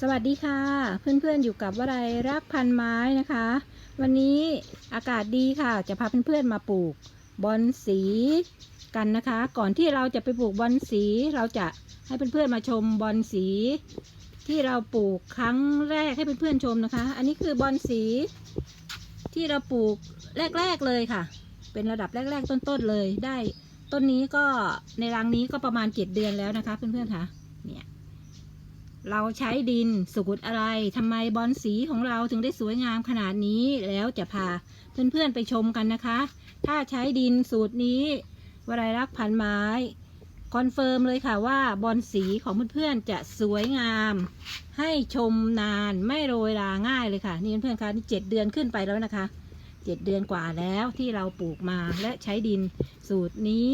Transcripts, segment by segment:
สวัสดีค่ะ เพื่อนๆอยู่กับวลัยรักพันไม้นะคะ วันนี้อากาศดีค่ะ จะพาเพื่อนๆมาปลูกบอนสีกันนะคะ ก่อนที่เราจะไปปลูกบอนสีเราจะให้เพื่อนๆมาชมบอนสี ที่เราปลูกครั้งแรกให้เพื่อนๆชมนะคะ อันนี้คือบอนสี ที่เราปลูกแรกๆเลยค่ะ เป็นระดับแรก ๆ ต้นๆเลยได้ ต้นนี้ก็ในรังนี้ก็ประมาณเจ็ดเดือนแล้วนะคะ เพื่อนๆค่ะ เราใช้ดินสูตรอะไรทำไมบอนสีของเราถึงได้สวยงามขนาดนี้แล้วจะพาเพื่อนๆไปชมกันนะคะ ถ้าใช้ดินสูตรนี้วรายรักพันไม้คอนเฟิร์มเลยค่ะว่าบอนสีของเพื่อนๆจะสวยงาม ให้ชมนานไม่โรยราง่ายเลยค่ะ นี่เพื่อนๆคะนี่เจ็ดเดือนขึ้นไปแล้วนะคะเจ็ดเดือนกว่าแล้วที่เราปลูกมาและใช้ดินสูตรนี้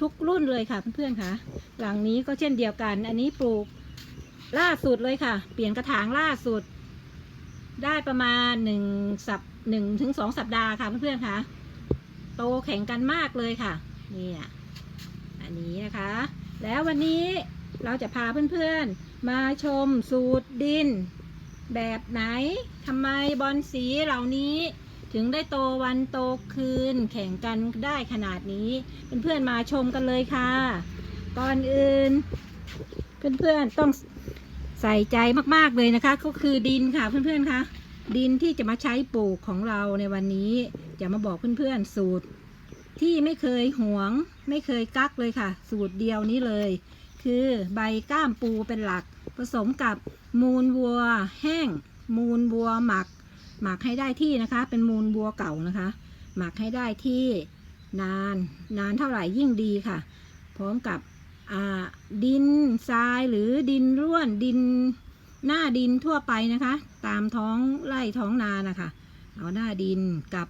ทุกรุ่นเลยค่ะเพื่อนๆค่ะหลังนี้ก็เช่นเดียวกัน อันนี้ปลูก ล่าสุดเลยค่ะ เปลี่ยนกระถางล่าสุด ได้ประมาณหนึ่งสัปหนึ่งถึงสองสัปดาห์ค่ะเพื่อนๆค่ะโตแข่งกันมากเลยค่ะนี่อันนี้นะคะ แล้ววันนี้เราจะพาเพื่อนๆ มาชมสูตรดิน แบบไหนทำไมบอลสีเหล่านี้ถึงได้โตวันโตคืน แข่งกันได้ขนาดนี้เพื่อนๆมาชมกันเลยค่ะ ก่อนอื่น เพื่อนๆต้อง ใส่ใจมากๆเลยนะคะ ก็คือดินค่ะเพื่อนๆคะดินที่จะมาใช้ปลูกของเราในวันนี้ จะมาบอกเพื่อนๆสูตร ที่ไม่เคยหวง ไม่เคยกักเลยค่ะ สูตรเดียวนี้เลย คือใบก้ามปูเป็นหลัก ผสมกับมูลวัว แห้ง มูลวัวหมัก หมักให้ได้ที่นะคะ เป็นมูลวัวเก่านะคะ หมักให้ได้ที่นาน นานเท่าไหร่ยิ่งดีค่ะ พร้อมกับ ดินทรายหรือดินร่วนดินหน้าดินทั่วไปนะคะ ตามท้องไร่ท้องนานะคะเอาหน้าดินกับ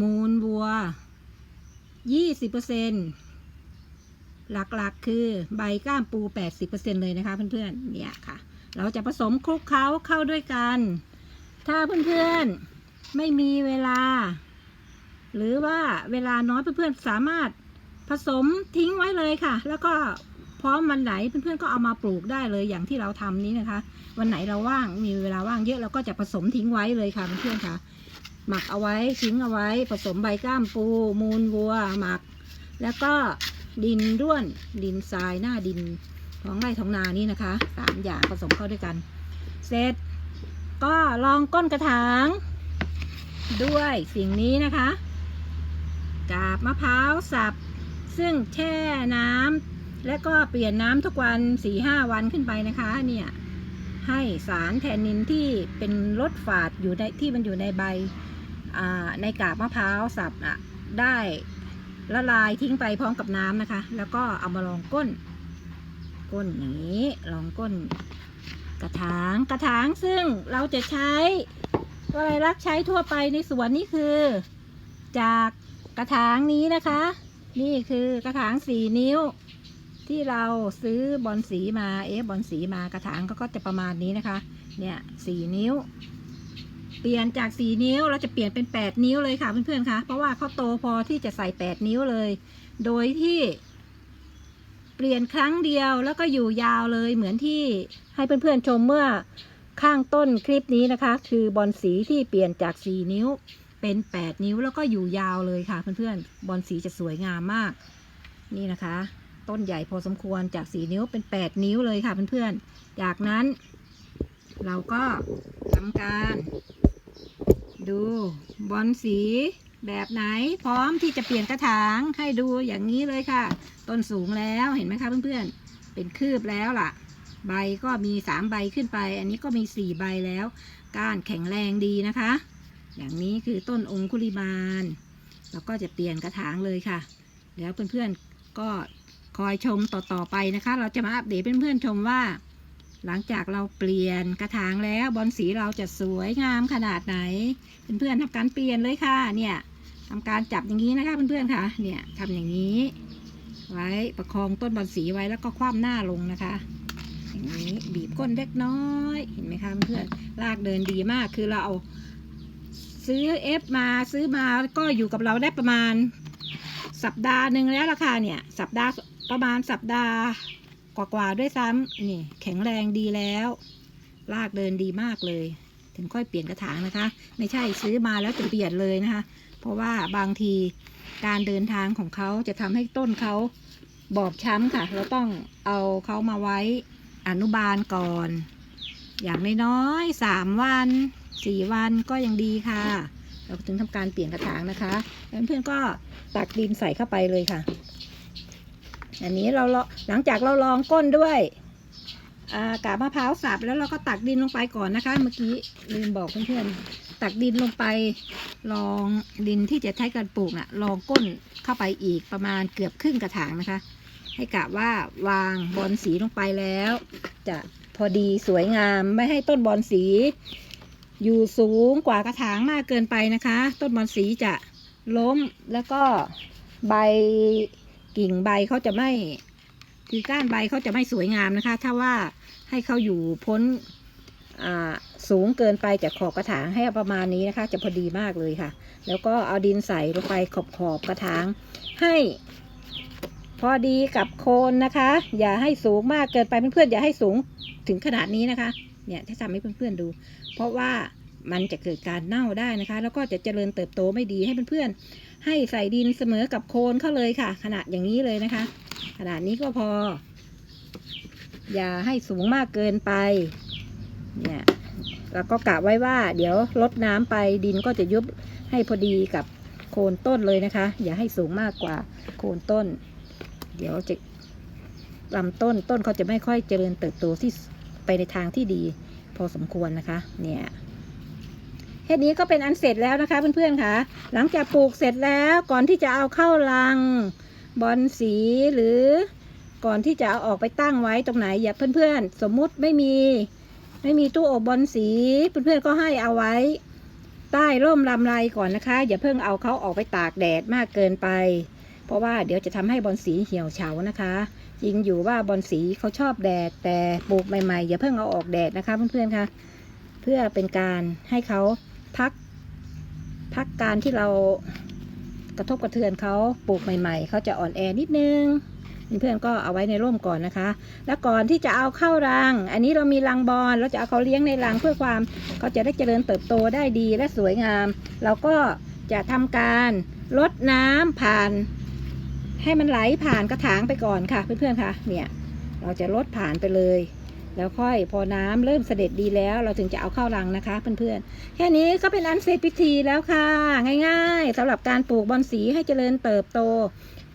มูลวัว 20%หลักๆ คือใบก้ามปู 80%เลยนะคะเพื่อนๆ เนี่ยค่ะ เราจะผสมคลุกเคล้าเข้าด้วยกัน ถ้าเพื่อนๆ ไม่มีเวลา หรือว่าเวลาน้อยเพื่อนๆ สามารถผสมทิ้งไว้เลยค่ะ แล้วก็ ร้อมวันไหนเพื่อนๆก็เอามาปลูกได้เลยอย่างที่เราทำนี้นะคะ วันไหนเราว่างมีเวลาว่างเยอะเราก็จะผสมทิ้งไว้เลยค่ะเพื่อนๆค่ะ หมักเอาไว้ทิ้งเอาไว้ ผสมใบก้ามปู มูลวัวหมัก แล้วก็ดินร่วนดินทรายหน้าดินท้องไร่ท้องนานี่นะคะสามอย่างผสมเข้าด้วยกัน เสร็จ ก็ลองก้นกระถาง ด้วยสิ่งนี้นะคะกาบมะพร้าวสับ ซึ่งแช่น้ำ และก็เปลี่ยนน้ำทุกวันสี่ห้าวันขึ้นไปนะคะเนี่ยให้สารแทนนินที่เป็นรสฝาดอยู่ในที่มันอยู่ในใบในกาบมะพร้าวสับอะได้ละลายทิ้งไปพร้อมกับน้ำนะคะ แล้วก็เอามาลองก้น ก้นอย่างนี้ลองก้น กระถางกระถางซึ่งเราจะใช้วลัยรักษ์ใช้ทั่วไปในสวนนี่คือ จากกระถางนี้นะคะ นี่คือกระถางสี่นิ้ว ที่เราซื้อบอลสีมา เอะบอลสีมากระถางก็ก็จะประมาณนี้นะคะ เนี่ยสี่นิ้ว เปลี่ยนจากสี่นิ้วเราจะเปลี่ยนเป็นแปดนิ้วเลยค่ะเพื่อนๆคะเพราะว่าเขาโตพอที่จะใส่แปดนิ้วเลย โดยที่ เปลี่ยนครั้งเดียวแล้วก็อยู่ยาวเลยเหมือนที่ให้เพื่อนๆชมเมื่อข้างต้นคลิปนี้นะคะ คือบอลสีที่เปลี่ยนจากสี่นิ้วเป็น8นิ้วแล้วก็อยู่ยาวเลยค่ะเพื่อนๆบอลสีจะสวยงามมาก นี่นะคะ ต้นใหญ่พอสมควรจาก4นิ้วเป็น8นิ้วเลยค่ะเพื่อนๆ จากนั้น เราก็ทำการ ดูบอลสีแบบไหนพร้อมที่จะเปลี่ยนกระถางให้ดูอย่างนี้เลยค่ะ ต้นสูงแล้วเห็นไหมคะเพื่อนๆ เป็นคืบแล้วล่ะ ใบก็มี3ใบขึ้นไป อันนี้ก็มี4ใบแล้ว ก้านแข็งแรงดีนะคะ อย่างนี้คือต้นองคุลิมานเราก็จะเปลี่ยนกระถางเลยค่ะ แล้วเพื่อนๆก็ คอยชมต่อๆไปนะคะ เราจะมาอัปเดตเพื่อนๆชมว่า หลังจากเราเปลี่ยนกระถางแล้วบอลสีเราจะสวยงามขนาดไหน เพื่อนๆทำการเปลี่ยนเลยค่ะ เนี่ยทำการจับอย่างนี้นะคะเพื่อนๆค่ะ เนี่ยทำอย่างนี้ ไว้ประคองต้นบอลสีไว้แล้วก็คว่ำหน้าลงนะคะอย่างนี้บีบก้นเล็กน้อยเห็นไหมคะเพื่อนลากเดินดีมากคือเราเอาซื้อเอฟมาซื้อมาก็อยู่กับเราได้ประมาณสัปดาห์หนึ่งแล้วล่ะค่ะเนี่ย สัปดาห์ ประมาณสัปดาห์กว่าๆด้วยซ้ำนี่แข็งแรงดีแล้วรากเดินดีมากเลย ถึงค่อยเปลี่ยนกระถางนะคะ ไม่ใช่ซื้อมาแล้วจะเปลี่ยนเลยนะคะ เพราะว่าบางทีการเดินทางของเขาจะทำให้ต้นเขาบอบช้ำค่ะ เราต้องเอาเขามาไว้อนุบาลก่อน อย่างน้อยๆสามวันสี่วันก็ยังดีค่ะ เราถึงทำการเปลี่ยนกระถางนะคะ เพื่อนๆก็ตักดินใส่เข้าไปเลยค่ะ อันนี้เราหลังจากเราลองก้นด้วยกาบมะพร้าวสับแล้วเราก็ตักดินลงไปก่อนนะคะ เมื่อกี้ลืมบอกเพื่อนๆตักดินลงไปลองดินที่จะใช้การปลูกน่ะลองก้นเข้าไปอีกประมาณเกือบครึ่งกระถางนะคะ ให้กะว่าวางบอลสีลงไปแล้ว จะพอดีสวยงามไม่ให้ต้นบอลสี อยู่สูงกว่ากระถางมากเกินไปนะคะ ต้นบอลสีจะล้มแล้วก็ใบ กิ่งใบเขาจะไม่คือก้านใบเขาจะไม่สวยงามนะคะ ถ้าว่าให้เขาอยู่พ้นอ่าสูงเกินไปจากขอบกระถางให้ประมาณนี้นะคะ จะพอดีมากเลยค่ะ แล้วก็เอาดินใส่ลงไปขอบขอบกระถางให้ พอดีกับโคนนะคะ อย่าให้สูงมากเกินไปเพื่อนๆอย่าให้สูงถึงขนาดนี้นะคะ เนี่ยถ้าทำให้เพื่อนๆดู เพราะว่ามันจะเกิดการเน่าได้นะคะ แล้วก็จะเจริญเติบโตไม่ดีให้เพื่อนๆ ให้ใส่ดินเสมอกับโคนเข้าเลยค่ะ ขนาดอย่างนี้เลยนะคะ ขนาดนี้ก็พอ อย่าให้สูงมากเกินไป เนี่ยแล้วก็กะไว้ว่าเดี๋ยวลดน้ำไปดินก็จะยุบให้พอดีกับโคนต้นเลยนะคะ อย่าให้สูงมากกว่าโคนต้น เดี๋ยวจะลำต้นต้นเขาจะไม่ค่อยเจริญเติบโตที่ไปในทางที่ดี พอสมควรนะคะ เนี่ย แค่นี้ก็เป็นอันเสร็จแล้วนะคะเพื่อนๆค่ะ หลังจากปลูกเสร็จแล้วก่อนที่จะเอาเข้ารังบอลสีหรือก่อนที่จะเอาออกไปตั้งไว้ตรงไหนอย่าเพื่อนๆ สมมุติไม่มี ไม่มีตู้อบบอลสีเพื่อนๆก็ให้เอาไว้ ใต้ร่มลำไรก่อนนะคะ อย่าเพิ่งเอาเขาออกไปตากแดดมากเกินไป เพราะว่าเดี๋ยวจะทำให้บอลสีเหี่ยวเฉานะคะจริงอยู่ว่าบอลสีเขาชอบแดด แต่ปลูกใหม่ๆ อย่าเพิ่งเอาออกแดดนะคะเพื่อนๆค่ะ เพื่อเป็นการให้เขา พักพักการที่เรากระทบกระเทือนเขาปลูกใหม่ๆ เขาจะอ่อนแอนิดนึงเพื่อนๆก็เอาไว้ในร่มก่อนนะคะ แล้วก่อนที่จะเอาเข้ารัง อันนี้เรามีรังบอลเราจะเอาเขาเลี้ยงในรังเพื่อความเขาจะได้เจริญเติบโตได้ดีและสวยงาม เราก็จะทำการลดน้ำผ่าน ให้มันไหลผ่านกระถางไปก่อนค่ะเพื่อนๆค่ะเนี่ยเราจะลดผ่านไปเลย แล้วค่อยพอน้ำเริ่มเสด็จดีแล้ว เราถึงจะเอาเข้ารังนะคะเพื่อนๆ แค่นี้ก็เป็นอันเสร็จพิธีแล้วค่ะ ง่ายๆสำหรับการปลูกบอนสีให้เจริญเติบโต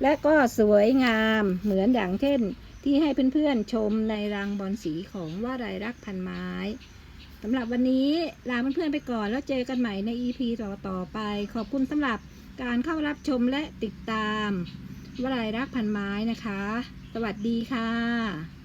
และก็สวยงามเหมือนอย่างเช่น ที่ให้เพื่อนๆชมในรังบอนสีของว่าไรรักพันไม้สำหรับวันนี้ลาเพื่อนๆไปก่อนแล้วเจอกันใหม่ใน EP ต่อๆไป ขอบคุณสำหรับการเข้ารับชมและติดตามวลัยรักพันไม้นะคะ สวัสดีค่ะ